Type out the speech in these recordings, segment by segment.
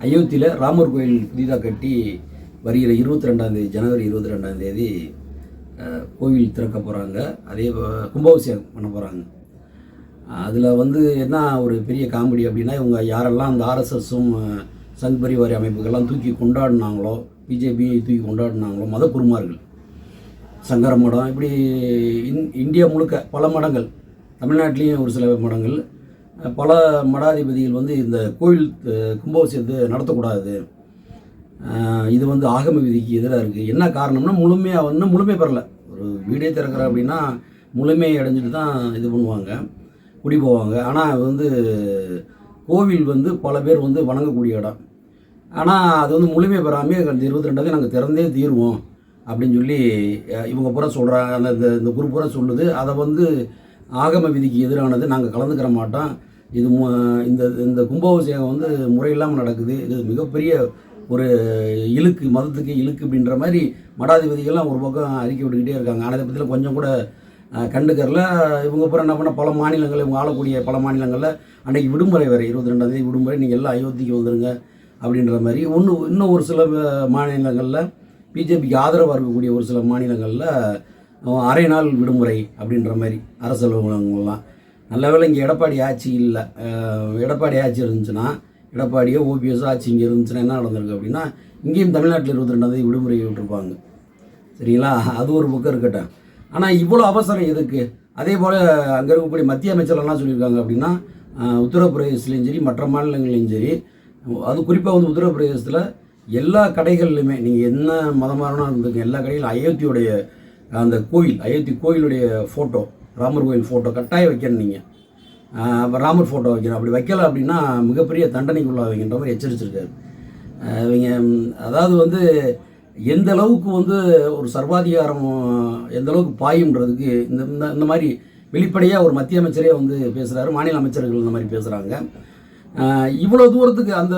அயோத்தியில் ராமர் கோயில் புதிதாக கட்டி வருகிற இருபத்தி ரெண்டாந்தேதி ஜனவரி இருபத்தி ரெண்டாந்தேதி கோவில் திறக்க போகிறாங்க அதே கும்பாபிஷேகம் பண்ண போகிறாங்க அதில் வந்து என்ன ஒரு பெரிய காமெடி அப்படின்னா இவங்க யாரெல்லாம் அந்த ஆர்எஸ்எஸும் சங் பரிவாரி அமைப்புகள்லாம் தூக்கி கொண்டாடினாங்களோ பிஜேபியை தூக்கி கொண்டாடினாங்களோ மத குருமார்கள். சங்கர மடம் இப்படி இந் இந்தியா முழுக்க பல மடங்கள் தமிழ்நாட்டிலையும் ஒரு சில மடங்கள் பல மடாதிபதிகள் வந்து இந்த கோயில் கும்பாபிஷேகத்தை நடத்தக்கூடாது. இது வந்து ஆகம விதிக்கு எதிராக இருக்குது என்ன காரணம்னா முழுமையாக வந்து முழுமை பெறல. ஒரு வீடே திறக்கிற அப்படின்னா முழுமையை அடைஞ்சிட்டு தான் இது பண்ணுவாங்க. குடி போவாங்க. ஆனால் அது வந்து கோவில் வந்து பல பேர் வந்து வணங்கக்கூடிய இடம். ஆனால் அது வந்து முழுமை பெறாமல் அந்த இருபத்தி ரெண்டாவது நாங்கள் திறந்தே தீருவோம் அப்படின்னு சொல்லி இவங்க பூரா சொல்கிறாங்க அந்த இந்த இந்த குரூப் பூரா சொல்லுது. அதை வந்து ஆகம விதிக்கு எதிரானது நாங்கள் கலந்துக்கிற மாட்டோம். இது மு- இந்த இந்த கும்பாபிஷேகம் வந்து முறையில்லாமல் நடக்குது. இது மிகப்பெரிய ஒரு இழுக்கு மதத்துக்கு இழுக்கு அப்படின்ற மாதிரி மடாதிபதிகள்லாம் ஒரு பக்கம் அறிக்கை விட்டுக்கிட்டே இருக்காங்க. ஆனால் இதை பற்றியில் கொஞ்சம் கூட கண்டுக்கரில் கண்டுக்கறல. இவங்க பூரா என்ன பண்ண பல மாநிலங்கள் இவங்க ஆளக்கூடிய பல மாநிலங்களில் அன்றைக்கி விடுமுறை வேறு இருபத்தி ரெண்டாந்தேதி விடுமுறை. நீங்கள் எல்லாம் அயோத்திக்கு வந்துடுங்க அப்படின்ற மாதிரி. ஒன்று இன்னும் ஒரு சில மாநிலங்களில் பிஜேபிக்கு ஆதரவாக இருக்கக்கூடிய ஒரு சில மாநிலங்களில் அரை நாள் விடுமுறை அப்படின்ற மாதிரி அரசு அலுவலகங்கள்லாம். நல்ல வேலை இங்கே எடப்பாடி ஆட்சி இல்லை. எடப்பாடி ஆட்சி இருந்துச்சுன்னா எடப்பாடியோ ஓபிஎஸ்ஸோ ஆட்சி இங்கே இருந்துச்சுன்னா என்ன நடந்திருக்கு அப்படின்னா இங்கேயும் தமிழ்நாட்டில் இருபத்தி ரெண்டாவது விடுமுறை விட்டுருப்பாங்க. சரிங்களா? அது ஒரு பக்கம் இருக்கட்டும். ஆனால் இவ்வளோ அவசரம் எதுக்கு? அதே போல் அங்கே இருக்கக்கூடிய மத்திய அமைச்சர் என்ன சொல்லியிருக்காங்க அப்படின்னா உத்தரப்பிரதேசத்துலேயும் சரி மற்ற மாநிலங்களையும் சரி அது குறிப்பாக வந்து உத்தரப்பிரதேசத்தில் எல்லா கடைகள்லையுமே நீங்கள் என்ன மதமாரனா இருந்துங்க எல்லா கடையிலும் அயோத்தியுடைய அந்த கோயில் அயோத்தி கோயிலுடைய ஃபோட்டோ ராமர் கோயில் ஃபோட்டோ கட்டாயம் வைக்கணும் நீங்கள் அப்போ ராமர் ஃபோட்டோ வைக்கணும். அப்படி வைக்கல அப்படின்னா மிகப்பெரிய தண்டனைக்கு உள்ளாவீங்கன்ற மாதிரி எச்சரிச்சிருக்காரு. இவங்க அதாவது வந்து எந்த அளவுக்கு வந்து ஒரு சர்வாதிகாரம் எந்த அளவுக்கு பாயுன்றதுக்கு இந்த இந்த- இந்த மாதிரி வெளிப்படையாக ஒரு மத்திய அமைச்சரே வந்து பேசுகிறாரு மாநில அமைச்சர்கள் இந்த மாதிரி பேசுகிறாங்க இவ்வளோ தூரத்துக்கு அந்த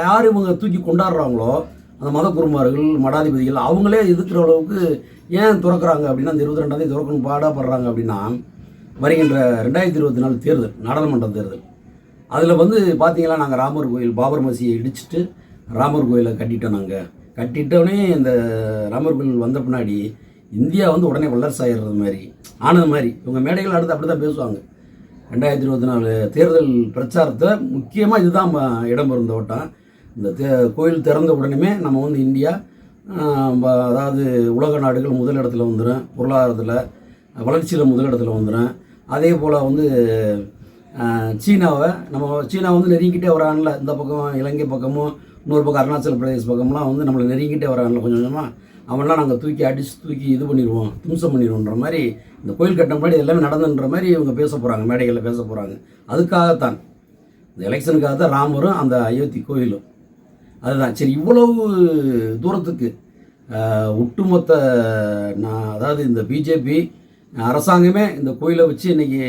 யார் இவங்க தூக்கி கொண்டாடுறாங்களோ அந்த மத குருமார்கள் மடாதிபதிகள் அவங்களே எதிர்க்கிற அளவுக்கு ஏன் திறக்கிறாங்க அப்படின்னா இந்த இருபத்தி ரெண்டாந்தேதி திறக்கணும் பாடாப்படுறாங்க அப்படின்னா வருகின்ற ரெண்டாயிரத்தி இருபத்தி நாலு தேர்தல் நாடாளுமன்ற தேர்தல். அதில் வந்து பார்த்தீங்களா நாங்கள் ராமர் கோயில் பாபர் மசியை இடிச்சிட்டு ராமர் கோயிலை கட்டிட்டோம் நாங்கள் கட்டிட்டோடனே இந்த ராமர் கோயில் வந்த பின்னாடி இந்தியா வந்து உடனே வல்லரசு ஆயிடுறது மாதிரி ஆனது மாதிரி. இவங்க மேடைகள் அடுத்து அப்படி தான் பேசுவாங்க. ரெண்டாயிரத்தி இருபத்தி நாலு தேர்தல் பிரச்சாரத்தை முக்கியமாக இதுதான் ம- இடம் இந்த தே கோயில் திறந்த உடனே நம்ம வந்து இந்தியா அதாவது உலக நாடுகள் முதல் வந்துடும் பொருளாதாரத்தில் வளர்ச்சியில் முதல் இடத்துல வந்துடும் அதே போல் வந்து சீனாவை நம்ம சீனா வந்து நெருங்கிட்டே வரான்ல இந்த பக்கம் இலங்கை பக்கமும் இன்னொரு பக்கம் அருணாச்சல பிரதேஷ் பக்கம்லாம் வந்து நம்மளை நெருங்கிட்டே வரான்ல கொஞ்சம் கொஞ்சமாக அவன்லாம் நாங்கள் தூக்கி அடித்து தூக்கி இது பண்ணிடுவோம் தும்சம் பண்ணிடுவோன்ற மாதிரி இந்த கோயில் கட்ட முன்னாடி எல்லாமே நடந்துன்ற மாதிரி இவங்க பேச போகிறாங்க மேடைகளில் பேச போகிறாங்க அதுக்காகத்தான் இந்த எலெக்ஷனுக்காக தான் ராமரும் அந்த அயோத்தி கோயிலும். அதுதான். சரி இவ்வளவு தூரத்துக்கு ஒட்டுமொத்த நான் அதாவது இந்த பிஜேபி அரசாங்கமே இந்த கோயிலை வச்சு இன்னைக்கு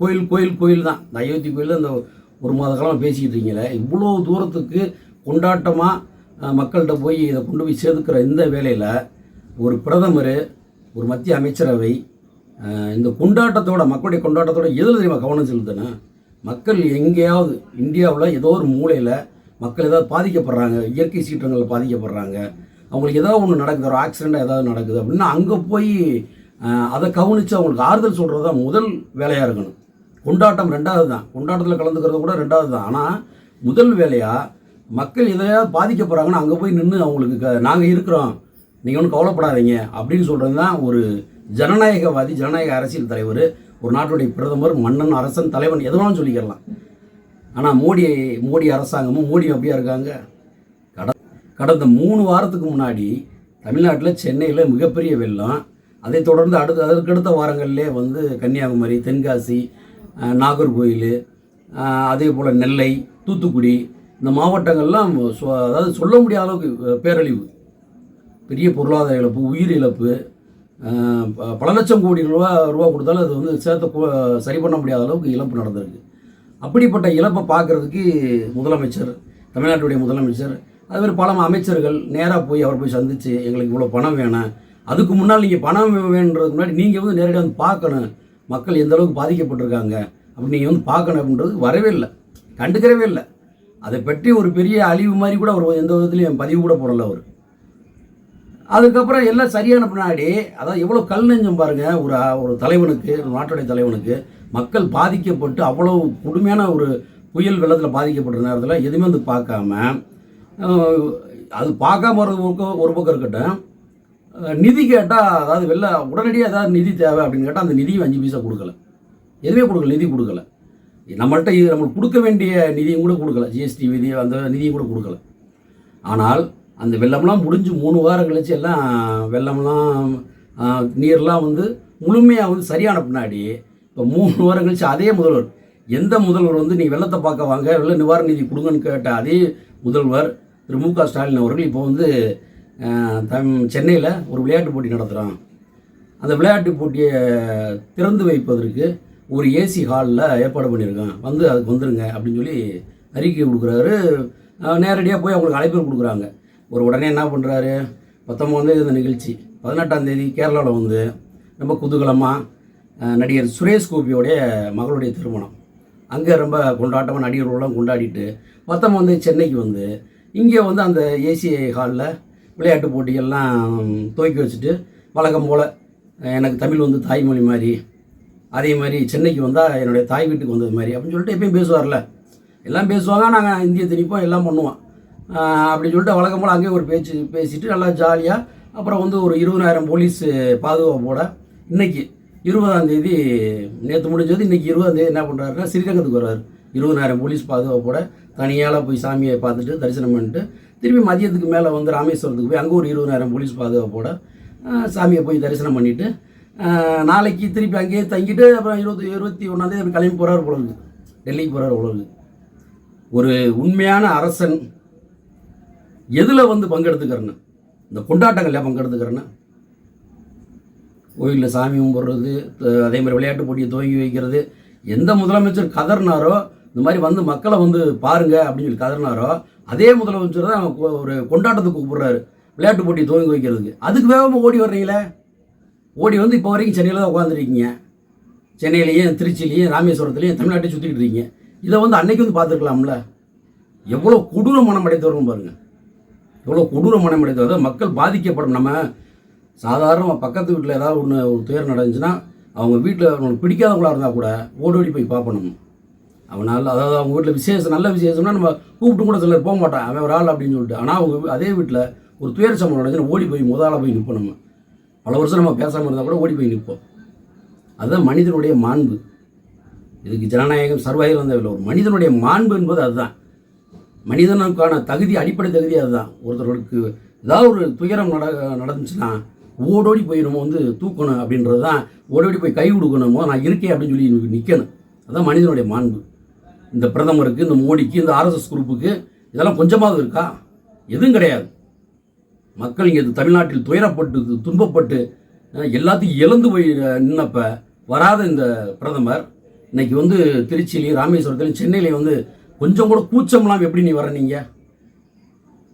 கோயில் கோயில் கோயில் தான். இந்த அயோத்தி கோயில் இந்த ஒரு மாத காலம் பேசிக்கிட்டு இருக்கீங்களே. இவ்வளோ தூரத்துக்கு கொண்டாட்டமாக மக்கள்கிட்ட போய் இதை கொண்டு போய் சேர்த்துக்கிற இந்த வேலையில் ஒரு பிரதமர் ஒரு மத்திய அமைச்சரவை இந்த கொண்டாட்டத்தோட மக்களுடைய கொண்டாட்டத்தோட எதில் தெரியுமா கவனம் செலுத்தினா மக்கள் எங்கேயாவது இந்தியாவில் ஏதோ ஒரு மூலையில் மக்கள் ஏதாவது பாதிக்கப்படுறாங்க இயற்கை சீற்றங்களில் பாதிக்கப்படுறாங்க அவங்களுக்கு ஏதாவது ஒன்று நடக்குது ஒரு ஆக்சிடெண்ட்டாக ஏதாவது நடக்குது அப்படின்னா அங்கே போய் அதை கவனித்து அவங்களுக்கு ஆறுதல் சொல்கிறது தான் முதல் வேலையாக இருக்கணும். கொண்டாட்டம் ரெண்டாவது தான் கொண்டாட்டத்தில் கலந்துக்கிறது கூட ரெண்டாவது தான் ஆனால் முதல் வேலையாக மக்கள் எதையாவது பாதிக்கப்படுறாங்கன்னா அங்கே போய் நின்று அவங்களுக்கு க நாங்கள் இருக்கிறோம். நீங்கள் ஒன்றும் கவலைப்படாதீங்க. அப்படின்னு சொல்கிறது தான் ஒரு ஜனநாயகவாதி ஜனநாயக அரசியல் தலைவர் ஒரு நாட்டுடைய பிரதமர் மன்னன் அரசன் தலைவன் எதுவானு சொல்லிக்கலாம். ஆனால் மோடி மோடி அரசாங்கமும் மோடி அப்படியா இருக்காங்க? கட கடந்த மூணு வாரத்துக்கு முன்னாடி தமிழ்நாட்டில் சென்னையில் மிகப்பெரிய வெள்ளம். அதைத் தொடர்ந்து அடுத்த அதற்கடுத்த வாரங்களிலே வந்து கன்னியாகுமரி தென்காசி நாகர்கோயில் அதே போல் நெல்லை தூத்துக்குடி இந்த மாவட்டங்கள்லாம் சொ- அதாவது சொல்ல முடியாத அளவுக்கு பேரழிவு. பெரிய பொருளாதார இழப்பு உயிர் இழப்பு ப- பல லட்சம் கோடி ரூபா ரூபா கொடுத்தாலும் அது வந்து சேர்த்த சரி பண்ண முடியாத அளவுக்கு இழப்பு நடந்திருக்கு. அப்படிப்பட்ட இழப்பை பார்க்கறதுக்கு முதலமைச்சர் தமிழ்நாட்டுடைய முதலமைச்சர் அது மாதிரி பல அமைச்சர்கள் நேராக போய் அவர் போய் சந்தித்து எங்களுக்கு இவ்வளோ பணம் வேணும் அதுக்கு முன்னால் நீங்கள் பணம் வேணுன்றதுக்கு முன்னாடி நீங்கள் வந்து நேரடியாக வந்து பார்க்கணும். மக்கள் எந்த அளவுக்கு பாதிக்கப்பட்டிருக்காங்க. அப்படி நீங்கள் வந்து பார்க்கணும் அப்படின்றது வரவே இல்லை. கண்டுக்கிறவே இல்லை. அதை பற்றி ஒரு பெரிய அழிவு மாதிரி கூட அவர் எந்த விதத்துலையும் பதிவு கூட போடல அவர். அதுக்கப்புறம் எல்லாம் சரியான பின்னாடி அதாவது எவ்வளோ கல் நெஞ்சம் பாருங்கள் ஒரு ஒரு தலைவனுக்கு ஒரு நாட்டுடைய தலைவனுக்கு மக்கள் பாதிக்கப்பட்டு அவ்வளோ கொடுமையான ஒரு புயல் வெள்ளத்தில் பாதிக்கப்பட்ட நேரத்தில் எதுவுமே வந்து பார்க்காம அது பார்க்காம ஒரு பக்கம் ஒரு பக்கம் இருக்கட்டும் நிதி கேட்டால் அதாவது வெளில உடனடியாக ஏதாவது நிதி தேவை அப்படின்னு கேட்டால் அந்த நிதியும் அஞ்சு பைசா கொடுக்கல. எதுவுமே கொடுக்கல நிதி கொடுக்கல. நம்மள்கிட்ட இது நம்மளுக்கு கொடுக்க வேண்டிய நிதியும் கூட கொடுக்கல. ஜிஎஸ்டி விதி அந்த நிதியும் கூட கொடுக்கல. ஆனால் அந்த வெள்ளம்லாம் முடிஞ்சு மூணு வாரம் கழிச்சு எல்லாம் வெள்ளம்லாம் நீர்லாம் வந்து முழுமையாக வந்து சரியான பின்னாடி இப்போ மூணு வாரம் கழிச்சு அதே முதல்வர். எந்த முதல்வர் வந்து நீ வெள்ளத்தை பார்க்க வாங்க வெள்ள நிவாரண நிதி கொடுங்கன்னு கேட்ட அதே முதல்வர் திரு மு க ஸ்டாலின் அவர்கள் இப்போ வந்து தம் சென்னையில் ஒரு விளையாட்டு போட்டி நடத்துகிறான் அந்த விளையாட்டு போட்டியை திறந்து வைப்பதற்கு ஒரு ஏசி ஹாலில் ஏற்பாடு பண்ணியிருக்கான் வந்து அதுக்கு வந்துருங்க அப்படின்னு சொல்லி அறிக்கை கொடுக்குறாரு. நேரடியாக போய் அவங்களுக்கு அழைப்பு கொடுக்குறாங்க. ஒரு உடனே என்ன பண்ணுறாரு பத்தொம்போது இந்த நிகழ்ச்சி. பதினெட்டாம் தேதி கேரளாவில் வந்து ரொம்ப குதூகலமாக நடிகர் சுரேஷ் கோபியோடைய மகளுடைய திருமணம். அங்கே ரொம்ப கொண்டாட்டமாக நடிகர்களெலாம் கொண்டாடிட்டு வந்து சென்னைக்கு வந்து இங்கே வந்து அந்த ஏசி ஹாலில் விளையாட்டு போட்டிகள்லாம் துவக்கி வச்சுட்டு வழக்கம் போல் எனக்கு தமிழ் வந்து தாய்மொழி மாதிரி அதே மாதிரி சென்னைக்கு வந்தால் என்னுடைய தாய் வீட்டுக்கு வந்தது மாதிரி அப்படின்னு சொல்லிட்டு எப்பயும் பேசுவார்ல. எல்லாம் பேசுவாங்க நாங்கள் இந்திய திணிப்போம் எல்லாம் பண்ணுவோம். அப்படின்னு சொல்லிட்டு வழக்கம் போல் அங்கேயே ஒரு பேச்சு பேசிட்டு நல்லா ஜாலியாக அப்புறம் வந்து ஒரு இருபதாயிரம் போலீஸ் பாதுகாப்போட இன்னைக்கு இருபதாம் தேதி நேற்று முடிஞ்சது இன்றைக்கி இருபதாம் தேதி என்ன பண்ணுறாருன்னா ஸ்ரீரங்கத்துக்கு வர்றாரு. இருபதாயிரம் போலீஸ் பாதுகாப்போட தனியால் போய் சாமியை பார்த்துட்டு தரிசனம் பண்ணிட்டு திரும்பி மதியத்துக்கு மேலே வந்து ராமேஸ்வரத்துக்கு போய் அங்கே ஒரு இருபதாயிரம் போலீஸ் பாதுகாப்போட சாமியை போய் தரிசனம் பண்ணிவிட்டு நாளைக்கு திருப்பி அங்கேயே தங்கிட்டு அப்புறம் இருபத்தி இருபத்தி ஒன்றாந்தேதி அப்படி கிளம்பி போகிறார் போல டெல்லிக்கு போகிறார் போல ஒரு உண்மையான அரசன் எதில் வந்து பங்கெடுத்துக்கிறேன்னு இந்த கொண்டாட்டங்களில் பங்கெடுத்துக்கிறேன்னு கோயிலில் சாமி கும்பிட்றது அதே மாதிரி விளையாட்டு போட்டியை துவங்கி வைக்கிறது. எந்த முதலமைச்சர் கதறினாரோ இந்த மாதிரி வந்து மக்களை வந்து பாருங்க அப்படின்னு சொல்லி கதறினாரோ அதே முதலமைச்சர் தான் கொ- ஒரு கொண்டாட்டத்துக்கு கூப்பிட்றாரு விளையாட்டு போட்டி துவங்கி வைக்கிறதுக்கு. அதுக்கு வேகமாக ஓடி வர்றீங்களே? ஓடி வந்து இப்போ வரைக்கும் சென்னையில் தான் உட்காந்துருக்கீங்க சென்னையிலையும் திருச்சியிலையும் ராமேஸ்வரத்துலையும் தமிழ்நாட்டை சுற்றிக்கிட்டு இருக்கீங்க. இதை வந்து அன்னைக்கு வந்து பார்த்துருக்கலாம்ல? எவ்வளோ கொடூர மனம் அடைத்தவரும் பாருங்கள் எவ்வளோ கொடூர மனம் அடைத்தவர் மக்கள் பாதிக்கப்படும். நம்ம சாதாரண பக்கத்து வீட்டில் ஏதாவது ஒன்று ஒரு துயரம் நடந்துச்சுன்னா அவங்க வீட்டில் அவங்களுக்கு பிடிக்காதவங்களா இருந்தால் கூட ஓடி ஓடி போய் பார்க்கணும் அவனால் அதாவது அவங்க வீட்டில் விசேஷம் நல்ல விசேஷம்னா நம்ம கூப்பிட்டு கூட சிலர் போக மாட்டான். அவன் ஒரு ஆள் அப்படின்னு சொல்லிட்டு. ஆனால் அவங்க அதே வீட்டில் ஒரு துயர் சம்பவம் நடந்துச்சுன்னா ஓடி போய் முதல்ல போய் நிற்போம் நம்ம. பல வருஷம் நம்ம பேசாமல் இருந்தால் கூட ஓடி போய் நிற்போம் அதுதான் மனிதனுடைய மாண்பு. இதுக்கு ஜனநாயகம் சர்வாயிரம் தேவையில்லை ஒரு மனிதனுடைய மாண்பு என்பது அதுதான். மனிதனுக்கான தகுதி அடிப்படை தகுதி அதுதான். ஒருத்தர்களுக்கு ஏதாவது ஒரு துயரம் நட நடந்துச்சுன்னா ஓடோடி போய் நம்ம வந்து தூக்கணும் அப்படின்றது தான் ஓடோடி போய் கை கொடுக்கணுமோ நான் இருக்கேன் அப்படின்னு சொல்லி நிற்கணும் அதுதான் மனிதனுடைய மாண்பு. இந்த பிரதமருக்கு இந்த மோடிக்கு இந்த ஆர்எஸ்எஸ் குரூப்புக்கு இதெல்லாம் கொஞ்சமாவது இருக்கா? எதுவும் கிடையாது. மக்கள் இங்கே தமிழ்நாட்டில் துயரப்பட்டு துன்பப்பட்டு எல்லாத்தையும் இழந்து போய் நின்னப்ப வராத இந்த பிரதமர் இன்னைக்கு வந்து திருச்சியிலையும் ராமேஸ்வரத்துலையும் சென்னையிலையும் வந்து கொஞ்சம் கூட கூச்சம்லாம் எப்படி நீ வர நீங்க?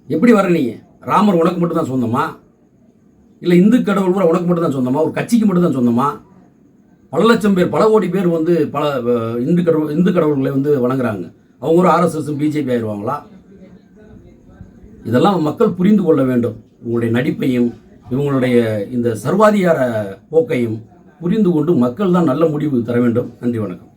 எப்படி வர நீங்க? ராமர் உனக்கு மட்டும் தான் சொந்தமா? இல்லை இந்து கடவுள் கூட உனக்கு மட்டும் தான் சொந்தமா? ஒரு கட்சிக்கு மட்டும் தான் சொந்தமா? பல லட்சம் பேர் பல கோடி பேர் வந்து பல இந்து கடவுள் இந்து கடவுள்களை வந்து வணங்குறாங்க. அவங்க ஒரு ஆர்எஸ்எஸ் பிஜேபி ஆயிடுவாங்களா இதெல்லாம் மக்கள் புரிந்து கொள்ள வேண்டும். உங்களுடைய நடிப்பையும் இவங்களுடைய இந்த சர்வாதிகார போக்கையும் புரிந்து கொண்டு மக்கள் தான் நல்ல முடிவு தர வேண்டும். நன்றி வணக்கம்.